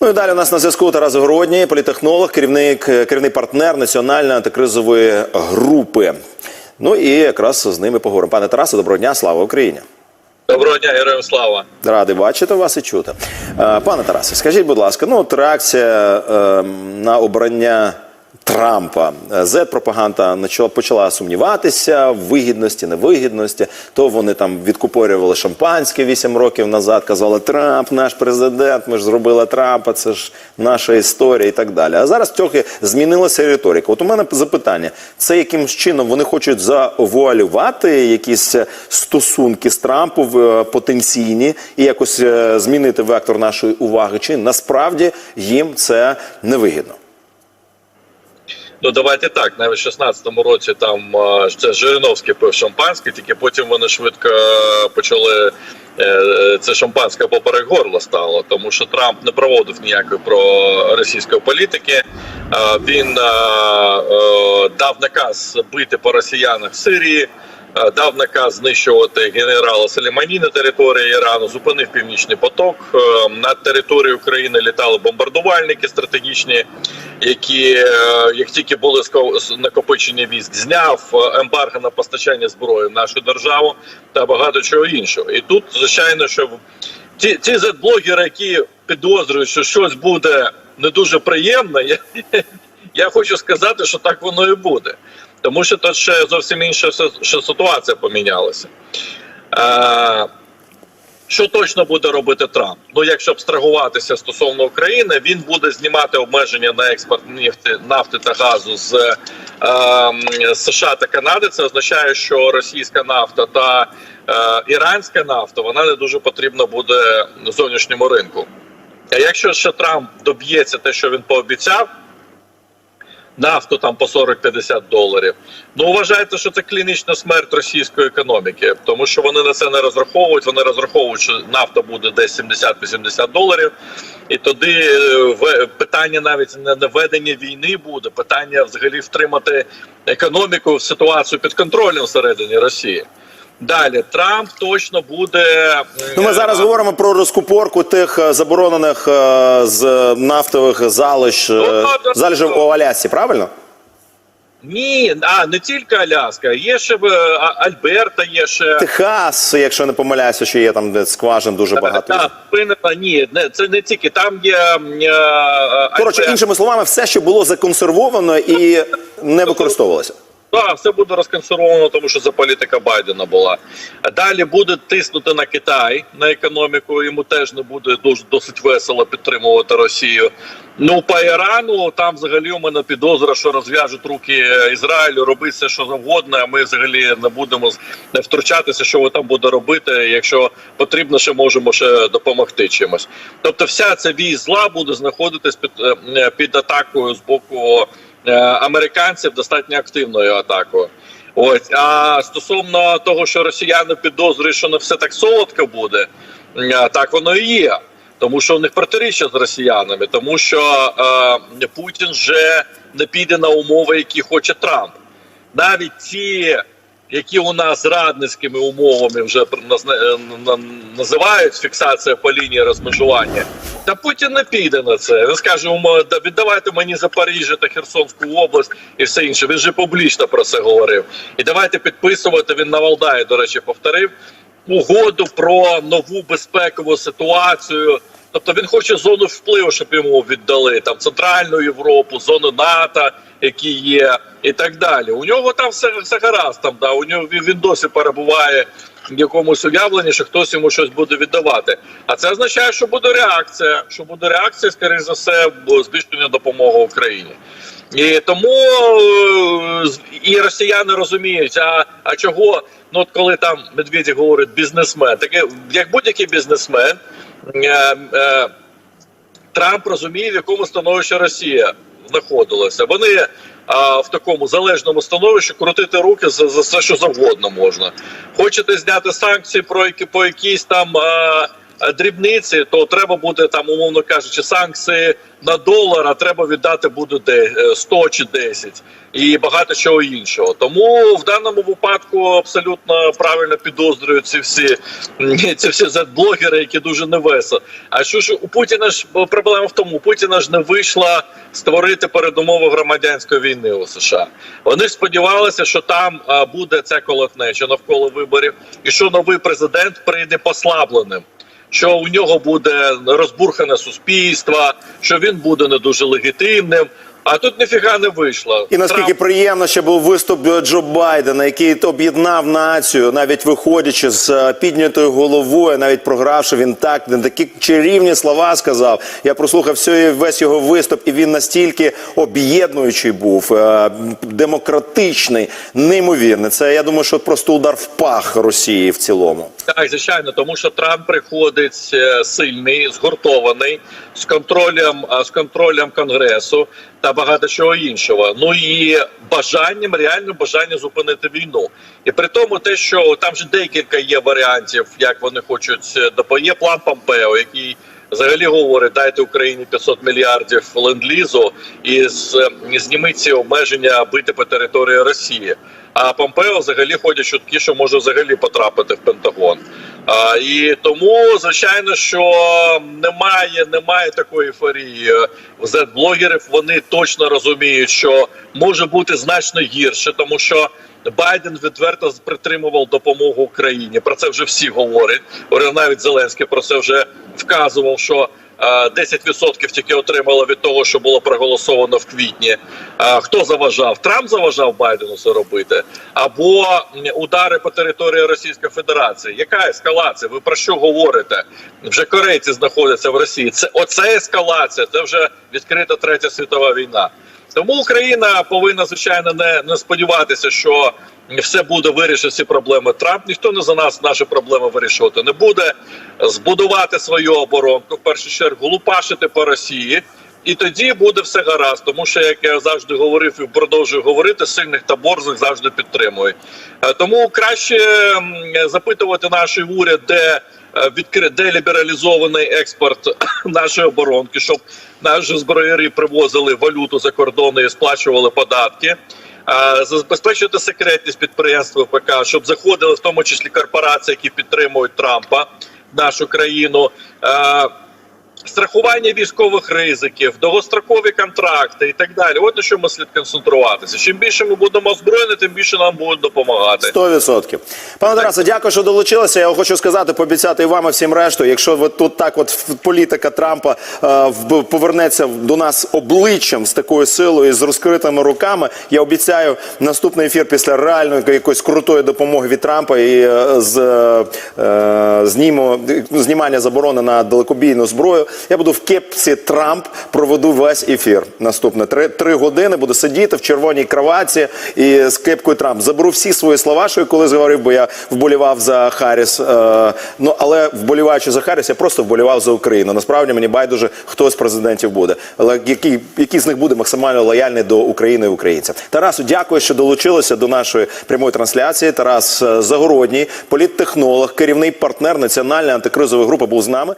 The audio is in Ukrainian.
Ну і далі у нас на зв'язку Тарас Городній, політехнолог, керівник, керівний партнер національної антикризової групи. Ну і якраз з ними поговоримо. Пане Тарасе, доброго дня, слава Україні! Доброго дня, героям слава. Радий бачити вас і чути. Е, Пане Тарасе, скажіть, будь ласка, ну от реакція е, на обрання Трампа. Зет-пропаганда почала, почала сумніватися в вигідності, невигідності. То вони там відкупорювали шампанське 8 років назад, казали, Трамп, наш президент, ми ж зробили Трампа, це ж наша історія і так далі. А зараз трохи змінилася риторика. От у мене запитання: це якимсь чином вони хочуть завуалювати якісь стосунки з Трампом е, потенційні і якось е, змінити вектор нашої уваги? Чи насправді їм це невигідно? Ну давайте так. Навіть в 16-му році там це Жириновський пив шампанське, тільки потім вони швидко е, почали е, це шампанське поперек горла стало, тому що Трамп не проводив ніякої проросійської політики. Е, Він е, дав наказ бити по росіянах в Сирії. Е, Дав наказ знищувати генерала Салімані на території Ірану, зупинив північний поток. Е, Над територією України літали бомбардувальники стратегічні, які е, як тільки були накопичення військ, зняв ембарго на постачання зброї в нашу державу та багато чого іншого. І тут, звичайно, що ті, ті зет-блогери, які підозрюють, що щось буде не дуже приємне, я, хочу сказати, що так воно і буде. Тому що тут ще зовсім інша ще ситуація помінялася. Е, що точно буде робити Трамп? Ну, якщо абстрагуватися стосовно України, він буде знімати обмеження на експорт нафти, нафти та газу з е, м, США та Канади. Це означає, що російська нафта та е, іранська нафта вона не дуже потрібна буде зовнішньому ринку. А якщо ще Трамп доб'ється те, що він пообіцяв, нафту там по 40-50 доларів. Ну вважаєте, що це клінічна смерть російської економіки, тому що вони на це не розраховують. Вони розраховують, що нафта буде десь 70-80 доларів, і тоді е, питання навіть не ведення війни буде питання взагалі втримати економіку в ситуацію під контролем всередині Росії. Далі Трамп точно буде Ну, ми зараз е, говоримо про розкупорку тих е, заборонених е, з нафтових залиш, залежів у Алясці, правильно? Ні, а не тільки Аляска, є ще А- Альберта, є ще Техас, якщо не помиляюся, що є там де скважин дуже багато. Так, винена, ні, не, це не тільки там є. Коротше, іншими словами, все, що було законсервовано і не використовувалося. Так, все буде розконсервовано, тому що це політика Байдена була. Далі буде тиснути на Китай на економіку. Йому теж не буде дуже досить весело підтримувати Росію. Ну по Ірану там взагалі у мене підозра, що розв'яжуть руки Ізраїлю, робити все, що завгодно. А ми взагалі не будемо втручатися, що ви там буде робити. Якщо потрібно, ще можемо ще допомогти чимось. Тобто, вся ця вісь зла буде знаходитись під, е, під атакою з боку е, американців достатньо активною атакою. Ось а стосовно того, що росіяни підозрюють, що не все так солодко буде, е, так воно і є. Тому що у них протиріччя з росіянами, тому що е, Путін вже не піде на умови, які хоче Трамп. Навіть ті, які у нас зрадницькими умовами вже е, називають фіксація по лінії розмежування. Та Путін не піде на це. Він скаже: «Умо- да, віддавайте мені Запоріжжя та Херсонську область і все інше. Він же публічно про це говорив. І давайте підписувати. Він на Валдаї, до речі, повторив угоду про нову безпекову ситуацію. Тобто він хоче зону впливу, щоб йому віддали там центральну Європу, зону НАТО, які є, і так далі. У нього там все, все гаразд. Там да у нього він, досі перебуває якомусь уявленні, що хтось йому щось буде віддавати. А це означає, що буде реакція. Що буде реакція, скоріш за все, збільшення допомоги Україні. І тому е, і росіяни розуміють, а, а чого, ну от коли там Медведєв говорить бізнесмен, таке як будь-який бізнесмен, е, е, Трамп розуміє, в якому становищі Росія знаходилася. Вони а, в такому залежному становищі крутити руки за, за все, що завгодно можна. Хочете зняти санкції про які по якійсь там а, дрібниці, то треба буде там, умовно кажучи, санкції на долар, а треба віддати буде де е, 100 чи 10 і багато чого іншого. Тому в даному випадку абсолютно правильно підозрюють ці всі ці всі блогери, які дуже невесело. А що ж у Путіна ж проблема в тому, у Путіна ж не вийшла створити передумови громадянської війни у США. Вони ж сподівалися, що там а, буде ця колотнеча навколо виборів, і що новий президент прийде послабленим. Що у нього буде розбурхане суспільство, що він буде не дуже легітимним. А тут ніфіга не вийшло. І наскільки Трамп- приємно, що був виступ Джо Байдена, який об'єднав націю, навіть виходячи з е, піднятою головою, навіть програвши, він так не такі чарівні слова сказав. Я прослухав всю- весь його виступ, і він настільки об'єднуючий був, е, демократичний, неймовірний. Це я думаю, що просто удар в пах Росії в цілому. Так, звичайно, тому що Трамп приходить е, сильний, згуртований з контролем з контролем конгресу та багато чого іншого. Ну і бажанням, реальним бажанням зупинити війну. І при тому, те, що там же декілька є варіантів, як вони хочуть допомогти. Є план Помпео, який взагалі говорить, дайте Україні 500 мільярдів ленд-лізу і зніміть ці обмеження бити по території Росії. А Помпео взагалі ходять чутки, що може взагалі потрапити в Пентагон. А, і тому, звичайно, що немає, немає такої ейфорії в Z-блогерів. Вони точно розуміють, що може бути значно гірше, тому що Байден відверто притримував допомогу Україні. Про це вже всі говорять. Навіть Зеленський про це вже вказував, що е, 10% тільки отримало від того, що було проголосовано в квітні. А Хто заважав? Трамп заважав Байдену це робити, або удари по території Російської Федерації. Яка ескалація? Ви про що говорите? Вже корейці знаходяться в Росії. Це оце ескалація. Це вже відкрита третя світова війна. Тому Україна повинна звичайно не, не сподіватися, що все буде вирішити всі проблеми. Трамп ніхто не за нас наші проблеми вирішувати не буде. Збудувати свою оборонку в першу чергу, лупашити по Росії. І тоді буде все гаразд, тому що як я завжди говорив і продовжую говорити, сильних та борзих завжди підтримують. Е, Тому краще запитувати наш уряд, де відкри... делібералізований експорт нашої оборонки, щоб наші зброярі привозили валюту за кордони і сплачували податки. е, Забезпечити секретність підприємства ПК, щоб заходили в тому числі корпорації, які підтримують Трампа нашу країну. Страхування військових ризиків, довгострокові контракти і так далі. От на що ми слід концентруватися. Чим більше ми будемо озброєні, тим більше нам будуть допомагати. Сто відсотків. Пане Тарасе, дякую, що долучилися. Я хочу сказати, пообіцяти і вам і всім решту. Якщо ви тут так, от політика Трампа е, повернеться до нас обличчям з такою силою, і з розкритими руками, я обіцяю наступний ефір після реальної якоїсь крутої допомоги від Трампа і е, з е, знімо, знімання заборони на далекобійну зброю. Я буду в кепці Трамп, проведу весь ефір. Наступне три, три години буду сидіти в червоній кроваті і з кепкою Трамп. Заберу всі свої слова, що я колись говорив, бо я вболівав за Харріс. Е, ну але вболіваючи за Харріс, я просто вболівав за Україну. Насправді мені байдуже, хто з президентів буде, але який, який з них буде максимально лояльний до України і українців. Тарасу, дякую, що долучилися до нашої прямої трансляції. Тарас е, Загородній, політтехнолог, керівний партнер національної антикризової групи, був з нами.